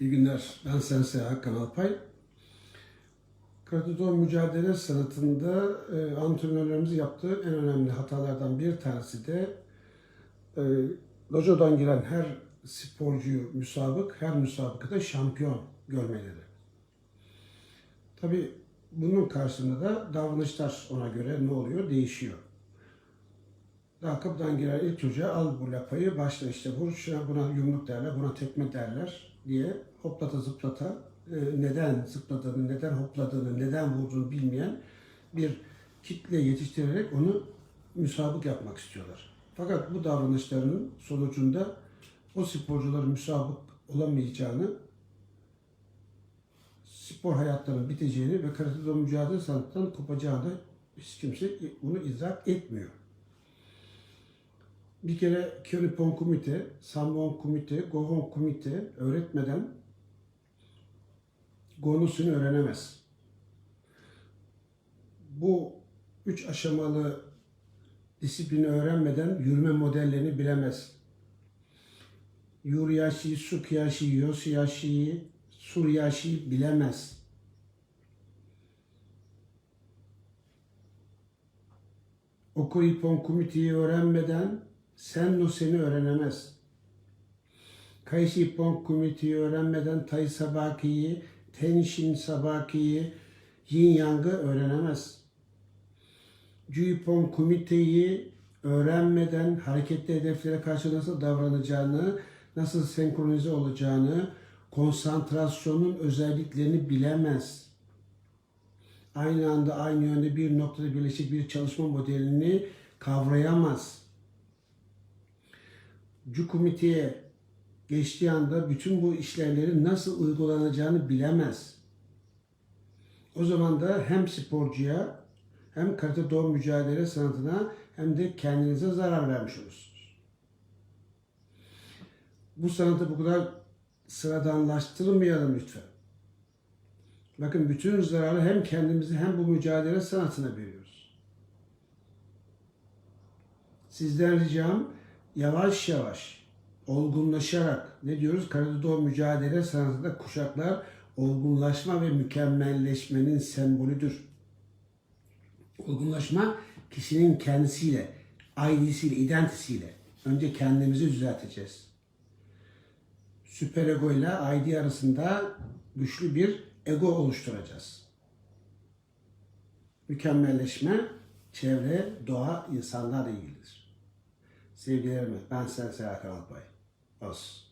İyi günler. Ben Sensei Hakan Alpay. Karatedo mücadele sanatında e, antrenörlerimizin yaptığı en önemli hatalardan bir tanesi de e, dojodan giren her sporcuyu müsabık, her müsabakada şampiyon görmeleri. Tabi bunun karşısında da davranışlar ona göre ne oluyor? Değişiyor. Daha kapıdan giren ilk çocuğa al bu lapayı, başla işte vur, buna yumruk derler, buna tekme derler diye hoplata zıplata e, neden zıpladığını, neden hopladığını, neden vurduğunu bilmeyen bir kitle yetiştirerek onu müsabık yapmak istiyorlar. Fakat bu davranışlarının sonucunda o sporcuların müsabık olamayacağını, spor hayatlarının biteceğini ve karatede mücadele sanatından kopacağını hiç kimse bunu idrak etmiyor. Bir kere Kyonipon Kumite, Sambon Kumite, Gohon Kumite öğretmeden Gonusunu öğrenemez. Bu üç aşamalı disiplini öğrenmeden yürüme modellerini bilemez. Yuriyashi, Sukiyashi, Yosiyashi, Suryashi bilemez. Okuripon Kumite'yi öğrenmeden Senno seni öğrenemez. Kaishi Ippon Kumite'yi öğrenmeden Tai Sabaki'yi, Tenshin Sabaki'yi, Yin Yang'ı öğrenemez. Juipon Kumite'yi öğrenmeden hareketli hedeflere karşı nasıl davranacağını, nasıl senkronize olacağını, konsantrasyonun özelliklerini bilemez. Aynı anda aynı yönde bir noktada birleşik bir çalışma modelini kavrayamaz. Cukumiteye geçtiği anda bütün bu işlemlerin nasıl uygulanacağını bilemez. O zaman da hem sporcuya hem karate doğum mücadele sanatına hem de kendinize zarar vermiş olursunuz. Bu sanatı bu kadar sıradanlaştırmayalım lütfen. Bakın bütün zararı hem kendimize hem bu mücadele sanatına veriyoruz. Sizden ricam yavaş yavaş, olgunlaşarak, ne diyoruz? Karadağ mücadele sanatında kuşaklar olgunlaşma ve mükemmelleşmenin sembolüdür. Olgunlaşma kişinin kendisiyle, ailesiyle, identisiyle. Önce kendimizi düzelteceğiz. Süperego ile ID arasında güçlü bir ego oluşturacağız. Mükemmelleşme çevre, doğa, insanlarla ilgilidir. Sevgilerimi ben Sensei Hakan Alpay. Olsun.